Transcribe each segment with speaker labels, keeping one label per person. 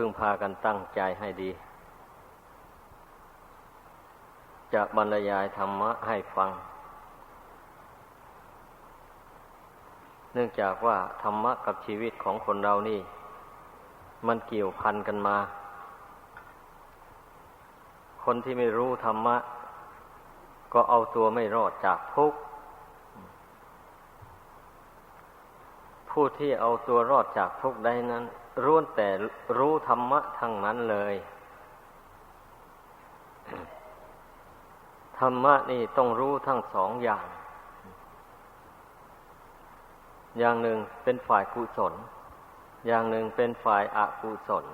Speaker 1: พึ่งพากันตั้งใจให้ดี จะบรรยายธรรมะให้ฟัง เนื่องจากว่าธรรมะกับชีวิตของคนเรานี่ มันเกี่ยวพันกันมา คนที่ไม่รู้ธรรมะ ก็เอาตัวไม่รอดจากทุกข์ผู้ที่เอาตัวรอดจากทุกข์ได้นั้น ร้วนแต่รู้ธรรมะทั้งนั้นเลย ธรรมะนี่ต้องรู้ทั้งสองอย่าง อย่างหนึ่งเป็นฝ่ายกุศล อย่างหนึ่งเป็นฝ่ายอกุศล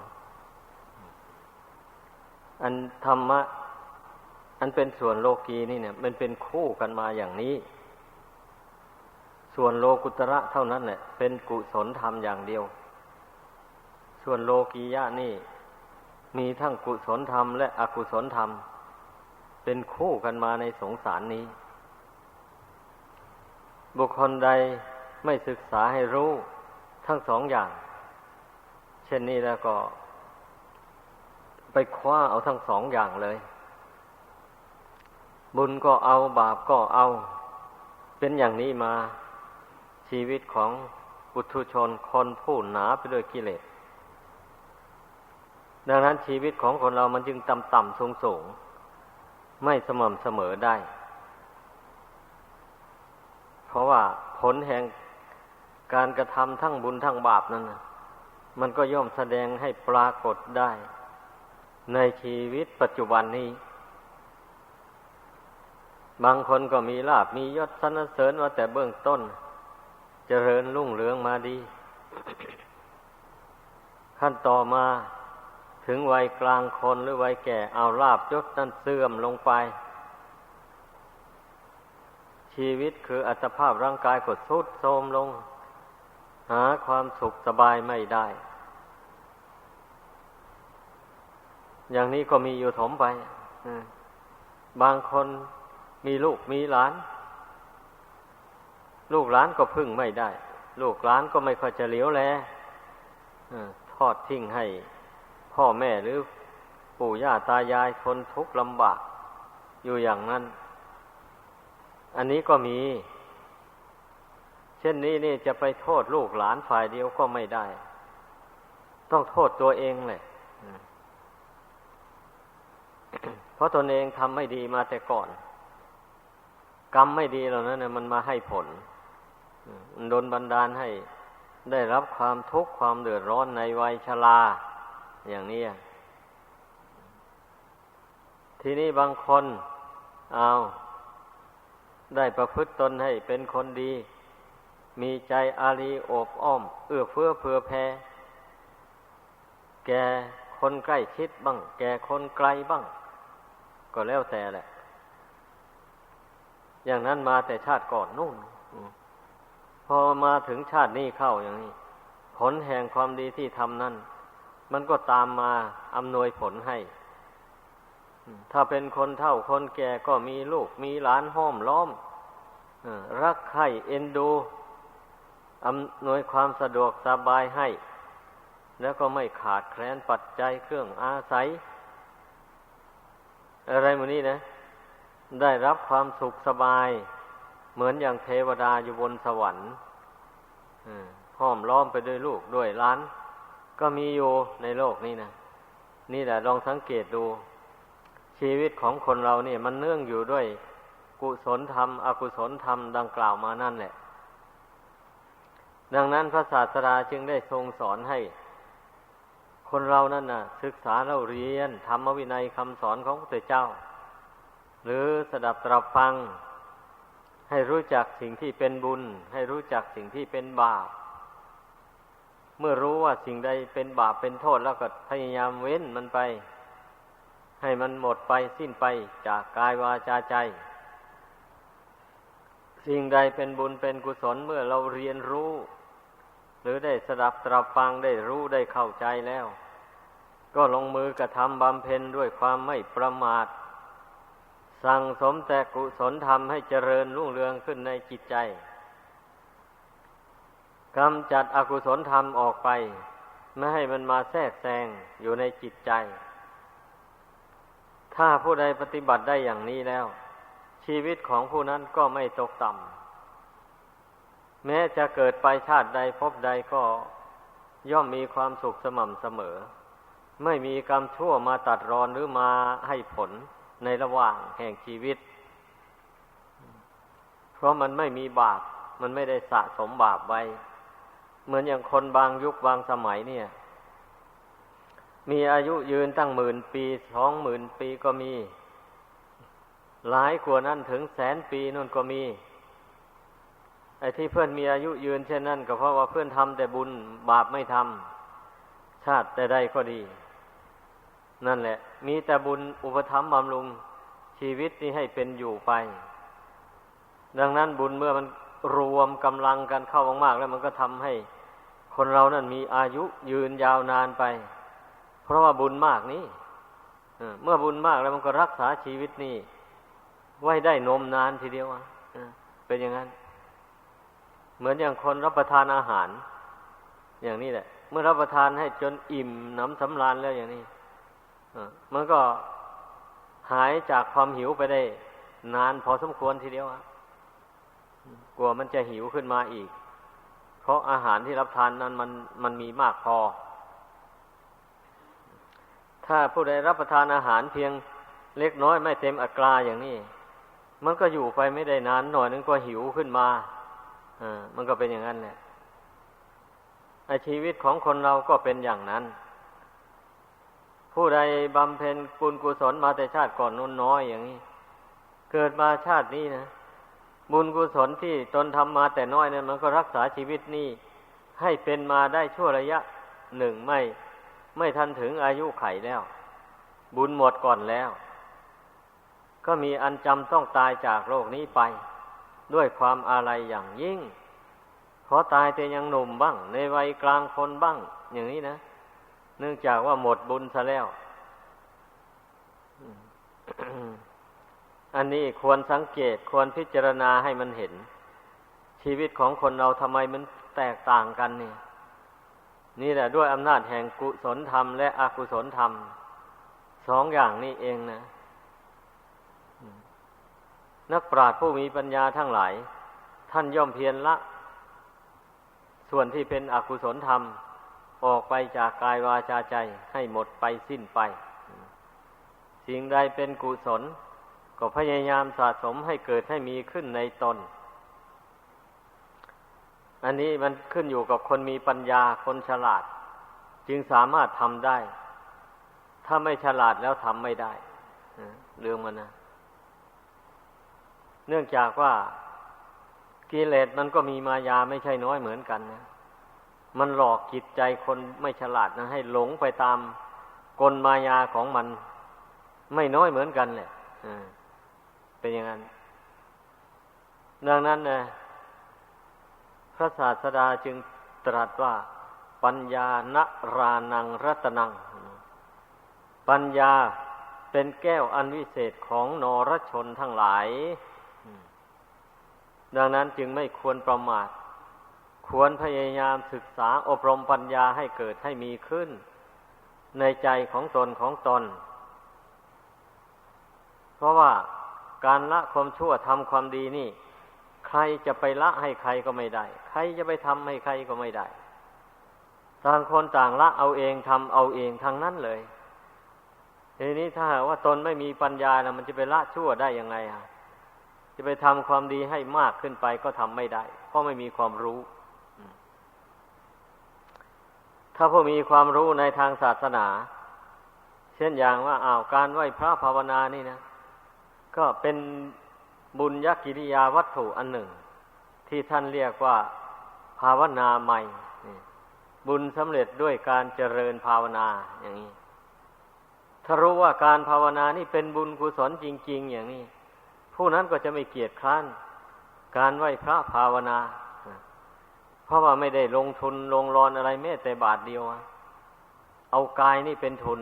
Speaker 1: อันธรรมะ อันเป็นส่วนโลกีนี่เนี่ย มันเป็นคู่กันมาอย่างนี้ ส่วนโลกุตระเท่านั้นแหละเป็นกุศลธรรมอย่างเดียว ส่วนโลกียะนี่ มีทั้งกุศลธรรมและอกุศลธรรม เป็นคู่กันมาในสงสารนี้ บุคคลใดไม่ศึกษาให้รู้ทั้งสองอย่าง เช่นนี้แล้วก็ ไปคว้าเอาทั้งสองอย่างเลย บุญก็เอาบาปก็เอา เป็นอย่างนี้มาชีวิตของปุถุชนคนผู้หนาไปด้วยกิเลส ดังนั้นชีวิตของคนเรามันจึงต่ำต่ำสูงสูงไม่สม่ำเสมอได้ เพราะว่าผลแห่งการกระทำทั้งบุญทั้งบาปนั้นมันก็ย่อมแสดงให้ปรากฏได้ ในชีวิตปัจจุบันนี้ บางคนก็มีลาบมียศสรรเสริญว่าแต่เบื้องต้นจเจริญรุ่งเรืองมาดี ขั้นต่อมา ถึงวัยกลางคนหรือวัยแก่เอาลาบยศนั้นเสื่อมลงไป ชีวิตคืออัตภาพร่างกายกดทุดโทมลง หาความสุขสบายไม่ได้ อย่างนี้ก็มีอยู่ถมไปบางคนมีลูกมีหลาน ลูกหลานก็พึ่งไม่ได้ ลูกหลานก็ไม่ค่อยจะเหลียวแลทอดทิ้งให้ พ่อแม่หรือปู่ย่าตายายทนทุกข์ลำบาก อยู่อย่างนั้น อันนี้ก็มี เช่นนี้นี่จะไปโทษลูกหลานฝ่ายเดียวก็ไม่ได้ ต้องโทษตัวเองเลยเพราะตนเองทำไม่ดีมาแต่ก่อน กรรมไม่ดีเหล่านั้นมันมาให้ผลมันโดนบันดาลให้ได้รับความทุกข์ความเดือดร้อนในวัยชรา อย่างนี้ทีนี้บางคนเอาได้ประพฤติตนให้เป็นคนดี มีใจอารีโอบอ้อม เอื้อเฟื้อเผื่อแผ่แกคนใกล้ชิดบ้าง แกคนไกลบ้าง ก็แล้วแต่แหละ อย่างนั้นมาแต่ชาติก่อนนู่นพอมาถึงชาตินี้เข้าอย่างนี้ ผลแห่งความดีที่ทำนั้น มันก็ตามมาอำนวยผลให้ ถ้าเป็นคนเท่าคนแก่ก็มีลูกมีหลานห้อมล้อมรักใคร่เอ็นดูอำนวยความสะดวกสบายให้ แล้วก็ไม่ขาดแคลนปัจจัยเครื่องอาศัย อะไรมูนี้นะ ได้รับความสุขสบาย เหมือนอย่างเทวดาอยู่บนสวรรค์ห้อมล้อมไปด้วยลูกด้วยล้าน ก็มีอยู่ในโลกนี้นะนี่แหละลองสังเกตดู ชีวิตของคนเราเนี่ย มันเนื่องอยู่ด้วยกุศลธรรม อกุศลธรรมดังกล่าวมานั่นแหละ ดังนั้นพระศาสดาจึงได้ทรงสอนให้ คนเรานั่นน่ะ ศึกษาเราเรียนธรรมวินัยคำสอนของพระเจ้า หรือสดับตรับฟัง ให้รู้จักสิ่งที่เป็นบุญ ให้รู้จักสิ่งที่เป็นบาป เมื่อรู้ว่าสิ่งใดเป็นบาปเป็นโทษแล้วก็พยายามเว้นมันไป ให้มันหมดไปสิ้นไปจากกายวาจาใจ สิ่งใดเป็นบุญเป็นกุศลเมื่อเราเรียนรู้ หรือได้สดับตรับฟังได้รู้ได้เข้าใจแล้ว ก็ลงมือกระทำบำเพ็ญด้วยความไม่ประมาท สั่งสมแต่กุศลธรรมให้เจริญรุ่งเรืองขึ้นในจิตใจ กำจัดอกุศลธรรมออกไป ไม่ให้มันมาแทรกแซงอยู่ในจิตใจ ถ้าผู้ใดปฏิบัติได้อย่างนี้แล้ว ชีวิตของผู้นั้นก็ไม่ตกต่ำแม้จะเกิดไปชาติใดพบใดก็ย่อมมีความสุขสม่ำเสมอ ไม่มีกรรมชั่วมาตัดรอนหรือมาให้ผลในระหว่างแห่งชีวิต เพราะมันไม่มีบาป มันไม่ได้สะสมบาปไว้ เหมือนอย่างคนบางยุคบางสมัยเนี่ย มีอายุยืนตั้งหมื่นปีสองหมื่นปีก็มี หลายกว่านั้นถึงแสนปีนั่นก็มี ไอ้ที่เพื่อนมีอายุยืนเช่นนั้นก็เพราะว่าเพื่อนทำแต่บุญบาปไม่ทำชาติแต่ใดก็ดี นั่นแหละ มีแต่บุญอุปถัมภ์บำรุงชีวิตนี้ให้เป็นอยู่ไป ดังนั้นบุญเมื่อมันรวมกำลังกันเข้ามากๆแล้วมันก็ทำให้ คนเรานั้นมีอายุยืนยาวนานไป เพราะว่าบุญมากนี้เมื่อบุญมากแล้วมันก็รักษาชีวิตนี้ไว้ได้นมนานทีเดียวเป็นอย่างนั้น เหมือนอย่างคนรับประทานอาหาร อย่างนี้แหละ เมื่อรับประทานให้จนอิ่มน้ำสำราญแล้วอย่างนี้มันก็หายจากความหิวไปได้ นานพอสมควรทีเดียวกลัวมันจะหิวขึ้นมาอีก เพราะอาหารที่รับทานนั้นมันมันมีมากพอ ถ้าผู้ใดรับประทานอาหารเพียงเล็กน้อยไม่เต็มอัตราอย่างนี้ มันก็อยู่ไปไม่ได้นานหน่อยนึงก็หิวขึ้นมาอ่ามันก็เป็นอย่างนั้นแหละชีวิตของคนเราก็เป็นอย่างนั้น ผู้ใดบำเพ็ญบุญกุศลมาแต่ชาติก่อนน้นน้อยอย่างนี้ เกิดมาชาตินี้นะ บุญกุศลที่ตนทำมาแต่น้อยเนั้นมันก็รักษาชีวิตนี้ ให้เป็นมาได้ชั่วระยะหนึ่งไม่ ไม่ทันถึงอายุไขแล้ว บุญหมดก่อนแล้ว ก็มีอันจำต้องตายจากโลกนี้ไป ด้วยความอาลัยอย่างยิ่งเพราะตายแต่ยังหนุ่มบ้าง ในวัยกลางคนบ้าง อย่างนี้นะ เนื่องจากว่าหมดบุญซะแล้ว อันนี้ควรสังเกตควรพิจารณาให้มันเห็น ชีวิตของคนเราทำไมมันแตกต่างกันนี่ นี่แหละด้วยอำนาจแห่งกุศลธรรม และอกุศลธรรมสองอย่างนี้เองนะ นักปราชญ์ผู้มีปัญญาทั้งหลาย ท่านย่อมเพียรละ ส่วนที่เป็นอกุศลธรรม ออกไปจากกายวาจาใจให้หมดไปสิ้นไป สิ่งใดเป็นกุศล ก็พยายามสะสมให้เกิดให้มีขึ้นในตน อันนี้มันขึ้นอยู่กับคนมีปัญญาคนฉลาด จึงสามารถทำได้ ถ้าไม่ฉลาดแล้วทำไม่ได้เรื่องมันนะ เนื่องจากว่ากิเลสมันก็มีมายาไม่ใช่น้อยเหมือนกันนะ มันหลอกจิตใจคนไม่ฉลาดนะ ให้หลงไปตามกลมายาของมัน ไม่น้อยเหมือนกันแหละ เป็นอย่างนั้น ดังนั้นนะพระศาสดาจึงตรัสว่าปัญญานรานังรัตนัง ปัญญาเป็นแก้วอันวิเศษของนรชนทั้งหลาย ดังนั้นจึงไม่ควรประมาท ควรพยายามศึกษาอบรมปัญญาให้เกิดให้มีขึ้น ในใจของตนของตน เพราะว่า การละความชั่วทำความดีนี่ ใครจะไปละให้ใครก็ไม่ได้ ใครจะไปทำให้ใครก็ไม่ได้ ต่างคนต่างละเอาเองทำเอาเองทางนั้นเลยทีนี้ถ้าว่าตนไม่มีปัญญานะมันจะไปละชั่วได้ยังไงอะจะไปทำความดีให้มากขึ้นไปก็ทำไม่ได้ เพราะไม่มีความรู้ ถ้าผู้มีความรู้ในทางศาสนา เช่นอย่างว่าอ้าวการไหว้พระภาวนานี่นะ ก็เป็นบุญยกิริยาวัตถุอันหนึ่ง ที่ท่านเรียกว่า ภาวนาใหม่บุญสำเร็จด้วยการเจริญภาวนาอย่างนี้ถ้ารู้ว่าการภาวนานี่เป็นบุญกุศลจริง ๆ อย่างนี้ ผู้นั้นก็จะไม่เกียจคร้าน การไหว้พระภาวนา เพราะว่าไม่ได้ลงทุนลงรอนอะไรแม้แต่บาทเดียว เอากายนี่เป็นทุน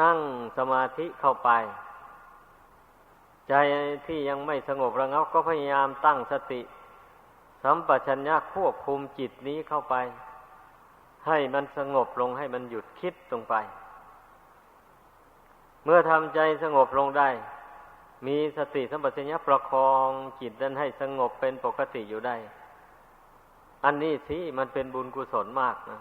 Speaker 1: นั่งสมาธิเข้าไป ใจที่ยังไม่สงบระงับก็พยายามตั้งสติ สัมปชัญญะควบคุมจิตนี้เข้าไป ให้มันสงบลงให้มันหยุดคิดลงไป เมื่อทำใจสงบลงได้ มีสติสัมปชัญญะประคองจิตนั้นให้สงบเป็นปกติอยู่ได้ อันนี้สิมันเป็นบุญกุศลมากนะ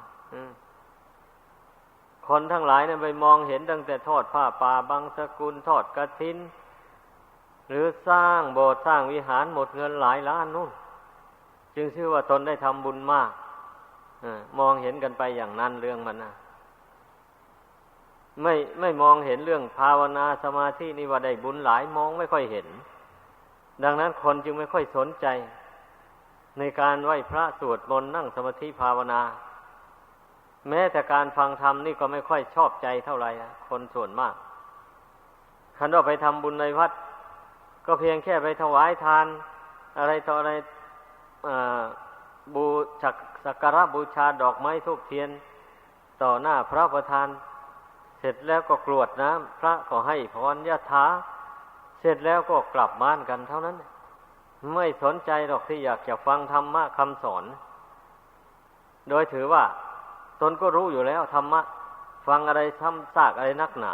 Speaker 1: คนทั้งหลายเนี่ยไปมองเห็นตั้งแต่ทอดผ้าป่าบางสกุลทอดกระถิน หรือสร้างโบสถ์สร้างวิหารหมดเงินหลายล้านนู่น จึงชื่อว่าตนได้ทำบุญมากอมองเห็นกันไปอย่างนั้นเรื่องมันนะไม่ไม่มองเห็นเรื่องภาวนาสมาธินี่ว่าได้บุญหลายมองไม่ค่อยเห็น ดังนั้นคนจึงไม่ค่อยสนใจ ในการไหว้พระสวดมนต์นั่งสมาธิภาวนา แม้แต่การฟังธรรมนี่ก็ไม่ค่อยชอบใจเท่าไหร่คนส่วนมากคันว่าไปทำบุญในวัด ก็เพียงแค่ไปถวายทาน อะไรต่ออะไรบูชักสักการะบูชาดอกไม้ทุกเทียน ต่อหน้าพระประธาน เสร็จแล้วก็กรวดน้ำพระก็ให้พรยะถาเสร็จแล้วก็กลับบ้านกันเท่านั้น ไม่สนใจหรอกที่อยากจะฟังธรรมะคำสอน โดยถือว่า ตนก็รู้อยู่แล้วธรรมะ ฟังอะไรทำซากอะไรนักหนา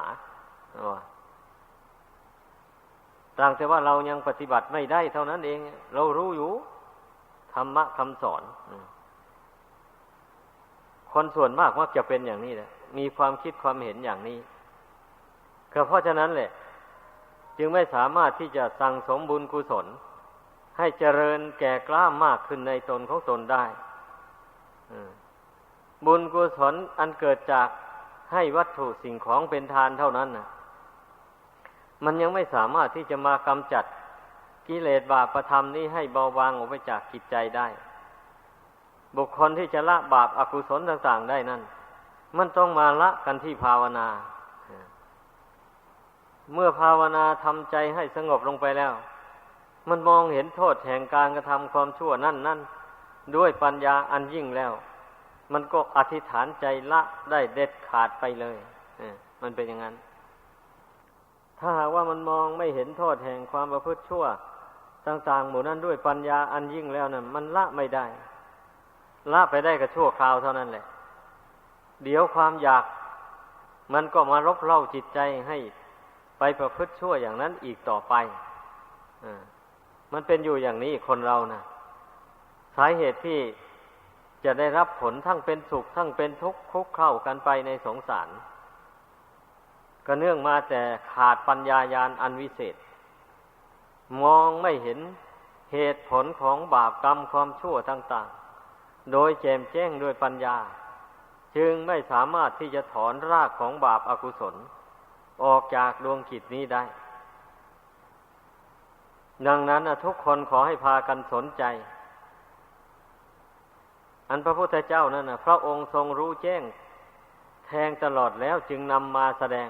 Speaker 1: ต่างแต่ว่าเรายังปฏิบัติไม่ได้เท่านั้นเอง เรารู้อยู่ธรรมะคำสอน คนส่วนมากมักจะเป็นอย่างนี้แหละ มีความคิดความเห็นอย่างนี้ก็เพราะฉะนั้นแหละ จึงไม่สามารถที่จะสั่งสมบุญกุศล ให้เจริญแก่กล้ามากขึ้นในตนของตนได้บุญกุศลอันเกิดจากให้วัตถุสิ่งของเป็นทานเท่านั้นนะ มันยังไม่สามารถที่จะมากำจัดกิเลสบาปธรรมนี้ให้เบาบางออกไปจากจิตใจได้ บุคคลที่จะละบาปอากุศลต่างๆได้นั้น มันต้องมาละกันที่ภาวนา เมื่อภาวนาทำใจให้สงบลงไปแล้ว มันมองเห็นโทษแห่งการกระทำความชั่วนั่นนั่นด้วยปัญญาอันยิ่งแล้ว มันก็อธิษฐานใจละได้เด็ดขาดไปเลยมันเป็นอย่างนั้น ถ้าหากว่ามันมองไม่เห็นโทษแห่งความประพฤติชั่ว ต่างๆ หมู่นั้นด้วยปัญญาอันยิ่งแล้วนะ่ะมันละไม่ได้ ละไปได้กับชั่วคราวเท่านั้นแหละ เดี๋ยวความอยากมันก็มารบเล่าจิตใจให้ไปประพฤติชั่วอย่างนั้นอีกต่อไปอมันเป็นอยู่อย่างนี้คนเรานะสาเหตุที่จะได้รับผลทั้งเป็นสุขทั้งเป็นทุกข์คุกเข้ากันไปในสงสาร ก็เนื่องมาแต่ขาดปัญญายาณอันวิเศษ มองไม่เห็นเหตุผลของบาปกรรมความชั่วต่าง ๆ โดยแจมแจ้งด้วยปัญญา จึงไม่สามารถที่จะถอนรากของบาปอากุศล ออกจากดวงจิตนี้ได้ ดังนั้นทุกคนขอให้พากันสนใจ อันพระพุทธเจ้านั่นนะพระองค์ทรงรู้แจ้งแทงตลอดแล้วจึงนำมาแสดง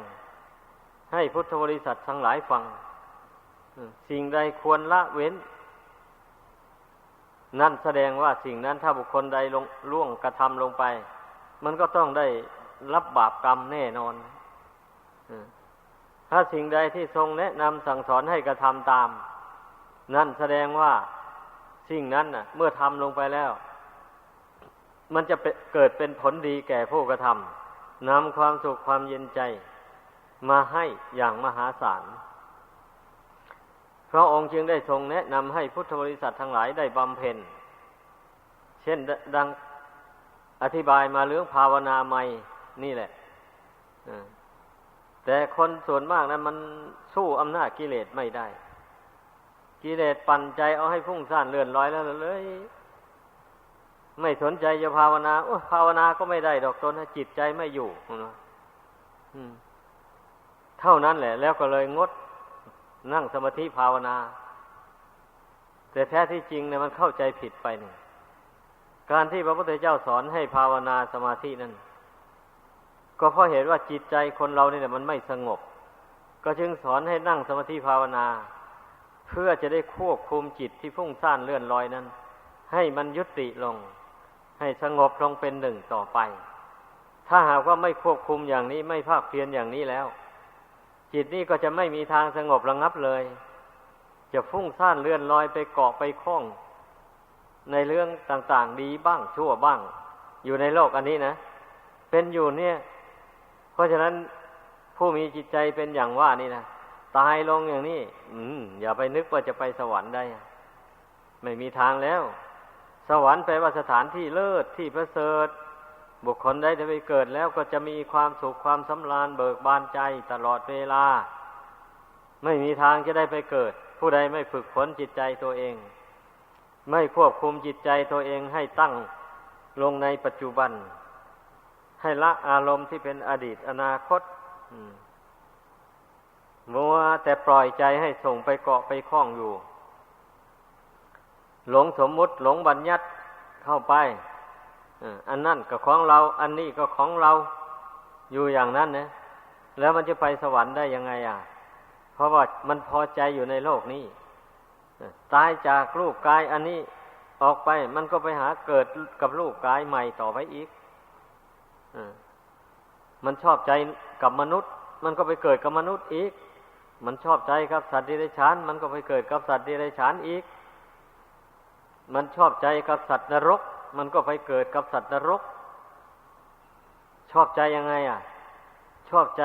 Speaker 1: ให้พุทธบริษัททั้งหลายฟัง สิ่งใดควรละเว้น นั่นแสดงว่าสิ่งนั้นถ้าบุคคลใดลงล่วงกระทำลงไป มันก็ต้องได้รับบาปกรรมแน่นอน ถ้าสิ่งใดที่ทรงแนะนำสั่งสอนให้กระทำตาม นั่นแสดงว่าสิ่งนั้นน่ะ เมื่อทำลงไปแล้ว มันจะเกิดเป็นผลดีแก่ผู้กระทำนำความสุขความเย็นใจ มาให้อย่างมหาศาล พระองค์จึงได้ทรงแนะนำให้พุทธบริษัททั้งหลายได้บำเพ็ญ เช่นดังอธิบายมาเรื่องภาวนาใหม่นี่แหละแต่คนส่วนมากนะั้นมันสู้อำนาจกิเลสไม่ได้ กิเลสปั่นใจเอาให้พุ่งซ่านเลื่อนลอยแล้วเลย ไม่สนใจจะภาวนาโอ้ภาวนาก็ไม่ได้ดอกตนจิตใจไม่อยู่ เท่านั้นแหละ แล้วก็เลยงดนั่งสมาธิภาวนา แต่แท้ที่จริงเนี่ยมันเข้าใจผิดไปหนึ่งการที่พระพุทธเจ้าสอนให้ภาวนาสมาธินั้น ก็เพราะเหตุว่าจิตใจคนเราเนี่ยมันไม่สงบ ก็จึงสอนให้นั่งสมาธิภาวนา เพื่อจะได้ควบคุมจิตที่พุ่งซ่านเลื่อนลอยนั้น ให้มันยุติลง ให้สงบลงเป็นหนึ่งต่อไป ถ้าหากว่าไม่ควบคุมอย่างนี้ไม่ภาคเพียรอย่างนี้แล้ว จิตนี้ก็จะไม่มีทางสงบระงับเลย จะพุ่งซ่านเลื่อนลอยไปเกาะไปคล้อง ในเรื่องต่างๆ ดีบ้างชั่วบ้าง อยู่ในโลกอันนี้นะ เป็นอยู่เนี่ย เพราะฉะนั้นผู้มีจิตใจเป็นอย่างว่านี่นะตายลงอย่างนี้ อืม อย่าไปนึกว่าจะไปสวรรค์ได้ ไม่มีทางแล้ว สวรรค์แปลว่าสถานที่เลิศที่ประเสริฐ บุคคลได้จะไปเกิดแล้วก็จะมีความสุขความสำราญเบิกบานใจตลอดเวลา ไม่มีทางจะได้ไปเกิด ผู้ใดไม่ฝึกฝนจิตใจตัวเอง ไม่ควบคุมจิตใจตัวเองให้ตั้งลงในปัจจุบัน ให้ละอารมณ์ที่เป็นอดีตอนาคตมัวแต่ปล่อยใจให้ส่งไปเกาะไปคล้องอยู่ หลงสมมุติหลงบัญญัติเข้าไป อันนั่นก็ของเรา อันนี้ก็ของเราอยู่อย่างนั้นนะแล้วมันจะไปสวรรค์ได้ยังไงอะ เพราะว่ามันพอใจอยู่ในโลกนี้ตายจากรูปกายอันนี้ออกไปมันก็ไปหาเกิดกับรูปกายใหม่ต่อไปอีกมันชอบใจกับมนุษย์ มันก็ไปเกิดกับมนุษย์อีก มันชอบใจกับสัตว์ดิเรกชันมันก็ไปเกิดกับสัตว์ดิเรกชันอีก มันชอบใจกับสัตว์นรก มันก็ไปเกิดกับสัตว์นรก ชอบใจยังไง อะ ชอบใจ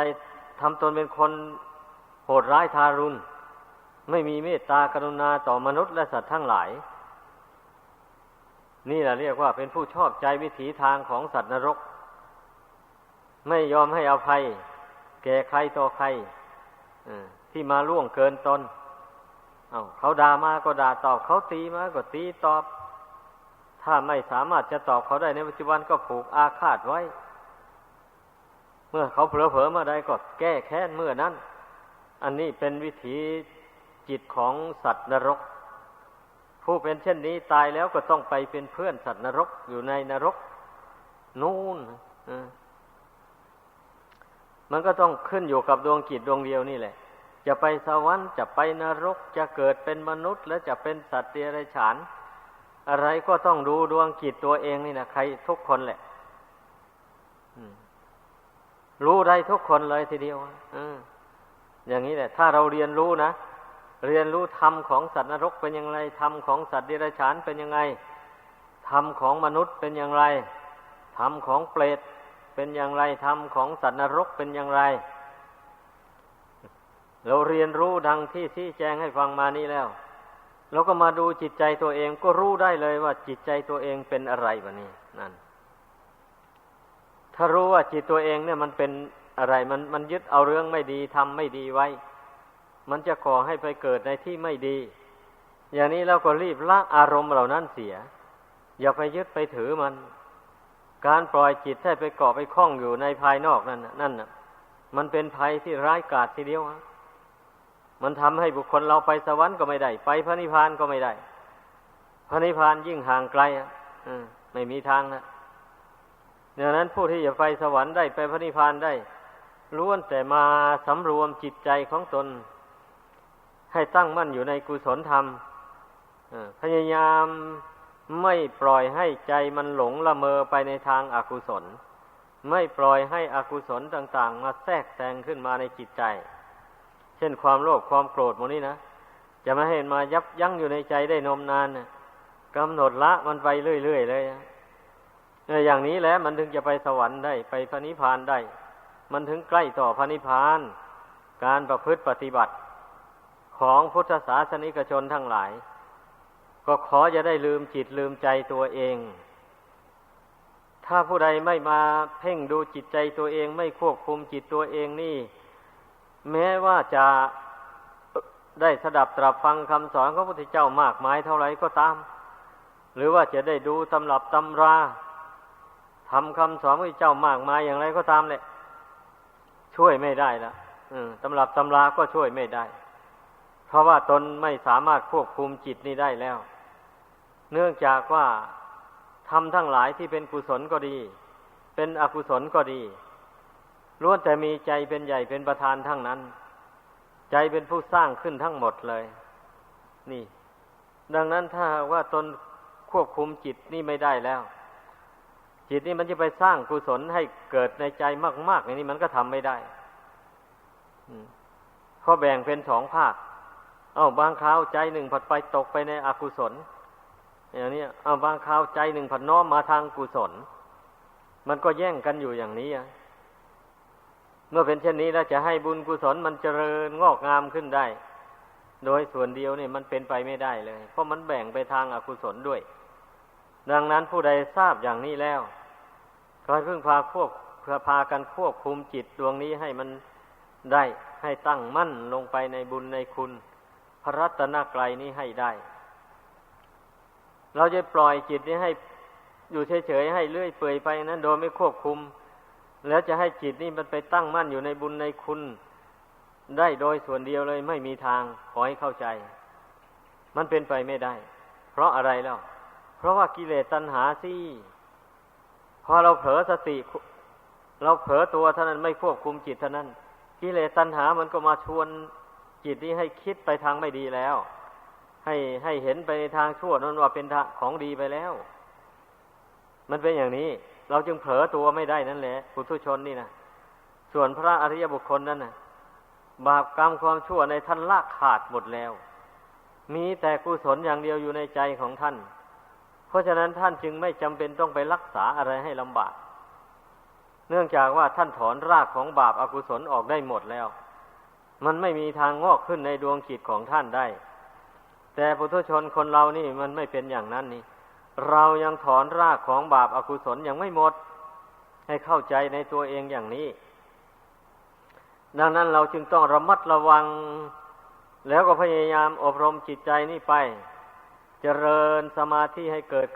Speaker 1: ทำตนเป็นคนโหดร้ายทารุณ ไม่มีเมตตากรุณาต่อมนุษย์และสัตว์ทั้งหลาย นี่แหละเรียกว่าเป็นผู้ชอบใจวิถีทางของสัตว์นรก ไม่ยอมให้อภัย แก่ใครต่อใครที่มาล่วงเกินตน เอาเขาด่ามาก็ด่าตอบ เขาตีมาก็ตีตอบ ถ้าไม่สามารถจะตอบเขาได้ในปัจจุบันก็ผูกอาฆาตไว้ เมื่อเขาเผลอเผลอเมื่อใดก็แก้แค้นเมื่อนั้น อันนี้เป็นวิถีจิตของสัตว์นรก ผู้เป็นเช่นนี้ตายแล้วก็ต้องไปเป็นเพื่อนสัตว์นรกอยู่ในนรก นู่นมันก็ต้องขึ้นอยู่กับดวงกิจดวงเดียวนี่แหละ จะไปสวรรค์จะไปนรกจะเกิดเป็นมนุษย์ และจะเป็นสัตว์เดรัจฉาน อะไรก็ต้องดูดวงกิจตัวเองนี่นะใครทุกคนแหละรู้ได้ทุกคนเลยทีเดียวอย่างนี้แหละ ถ้าเราเรียนรู้นะเรียนรู้ธรรมของสัตว์นรกเป็นอย่างไรธรรมของสัตว์เดรัจฉานเป็นยังไงธรรมของมนุษย์เป็นอย่างไรธรรมของเปรตเป็นอย่างไรธรรมของสัตว์นรกเป็นอย่างไร เราเรียนรู้ดังที่ที่แจ้งให้ฟังมานี้แล้ว เราก็มาดูจิตใจตัวเองก็รู้ได้เลยว่าจิตใจตัวเองเป็นอะไรวะนี่นั่น ถ้ารู้ว่าจิตตัวเองเนี่ยมันเป็นอะไรมันมันยึดเอาเรื่องไม่ดีทำไม่ดีไว้ มันจะก่อให้ไปเกิดในที่ไม่ดี อย่างนี้เราก็รีบละอารมณ์เหล่านั้นเสีย อย่าไปยึดไปถือมัน การปล่อยจิตให้ไปเกาะไปคล้องอยู่ในภายนอกนั่นนั่นน่ะมันเป็นภัยที่ร้ายกาจทีเดียว มันทำให้บุคคลเราไปสวรรค์ก็ไม่ได้ ไปพระนิพพานก็ไม่ได้ พระนิพพานยิ่งห่างไกลอะไม่มีทางนะดังนั้นผู้ที่จะไปสวรรค์ได้ไปพระนิพพานได้ล้วนแต่มาสำรวมจิตใจของตน ให้ตั้งมั่นอยู่ในกุศลธรรมพยายามไม่ปล่อยให้ใจมันหลงละเมอไปในทางอากุศล ไม่ปล่อยให้อกุศลต่าง ๆ มาแทรกแซงขึ้นมาในจิตใจ เช่นความโลภความโกรธโมนี้นะจะไม่ให้มายับยั้งอยู่ในใจได้นมนานนะกำหนดละมันไปเรื่อยๆเลยอย่างนี้แหละมันถึงจะไปสวรรค์ได้ไปพระนิพพานได้ มันถึงใกล้ต่อพระนิพพาน การประพฤติปฏิบัติของพุทธศาสนิกชนทั้งหลาย ก็ขอจะได้ลืมจิตลืมใจตัวเอง ถ้าผู้ใดไม่มาเพ่งดูจิตใจตัวเอง ไม่ควบคุมจิตตัวเองนี่ แม้ว่าจะได้สดับตรับฟังคำสอนของพระพุทธเจ้ามากมายเท่าไรก็ตาม หรือว่าจะได้ดูตำรับตำราทำคำสอนพระเจ้ามากมายอย่างไรก็ตามแหละช่วยไม่ได้ละตำรับตำราก็ช่วยไม่ได้ เพราะว่าตนไม่สามารถควบคุมจิตนี้ได้แล้ว เนื่องจากว่าทำทั้งหลายที่เป็นกุศลก็ดี เป็นอกุศลก็ดี ล้วนแต่มีใจเป็นใหญ่เป็นประธานทั้งนั้น ใจเป็นผู้สร้างขึ้นทั้งหมดเลย นี่ ดังนั้นถ้าว่าตนควบคุมจิตนี่ไม่ได้แล้ว จิตนี่มันจะไปสร้างกุศลให้เกิดในใจมากๆอย่างนี้มันก็ทำไม่ได้เพราะแบ่งเป็นสองภาค เอาบางคราวใจหนึ่งผัดไปตกไปในอกุศลอย่างนี้เอาบางคราวใจหนึ่งผันน้อมมาทางกุศล มันก็แย่งกันอยู่อย่างนี้อะ เมื่อเป็นเช่นนี้แล้วจะให้บุญกุศลมันเจริญงอกงามขึ้นได้ โดยส่วนเดียวนี่มันเป็นไปไม่ได้เลย เพราะมันแบ่งไปทางอากุศลด้วย ดังนั้นผู้ใดทราบอย่างนี้แล้วก็ให้พึ่งพาควบเพื่อพากันควบคุมจิตดวงนี้ให้มันได้ให้ตั้งมั่นลงไปในบุญในคุณ พระรัตนกรัยนี้ให้ได้ เราจะปล่อยจิตนี้ให้อยู่เฉยๆให้เลื่อยเปื่อยไปนั้นโดยไม่ควบคุม แล้วจะให้จิตนี่มันไปตั้งมั่นอยู่ในบุญในคุณ ได้โดยส่วนเดียวเลยไม่มีทางขอให้เข้าใจ มันเป็นไปไม่ได้ เพราะอะไรแล้ว เพราะว่ากิเลสตัณหาสิพอเราเผลอสติ เราเผลอตัวเท่านั้นไม่ควบคุมจิตเท่านั้น กิเลสตัณหามันก็มาชวนจิตนี้ให้คิดไปทางไม่ดีแล้ว ให้ให้เห็นไปในทางชั่วนั้นว่าเป็นของดีไปแล้ว มันเป็นอย่างนี้ เราจึงเผลอตัวไม่ได้นั่นแหละปุถุชนนี่นะส่วนพระอริยบุคคลนั้นนะบาปกรรมความชั่วในท่านลากขาดหมดแล้ว มีแต่กุศลอย่างเดียวอยู่ในใจของท่าน เพราะฉะนั้นท่านจึงไม่จำเป็นต้องไปรักษาอะไรให้ลำบาก เนื่องจากว่าท่านถอนรากของบาปอากุศลออกได้หมดแล้ว มันไม่มีทางงอกขึ้นในดวงจิตของท่านได้ แต่ปุถุชนคนเรานี่มันไม่เป็นอย่างนั้นนี่ เรายังถอนรากของบาปอากุศลยังไม่หมด ให้เข้าใจในตัวเองอย่างนี้ ดังนั้นเราจึงต้องระมัดระวัง แล้วก็พยายามอบรมจิตใจนี่ไปเจริญสมาธิให้เกิด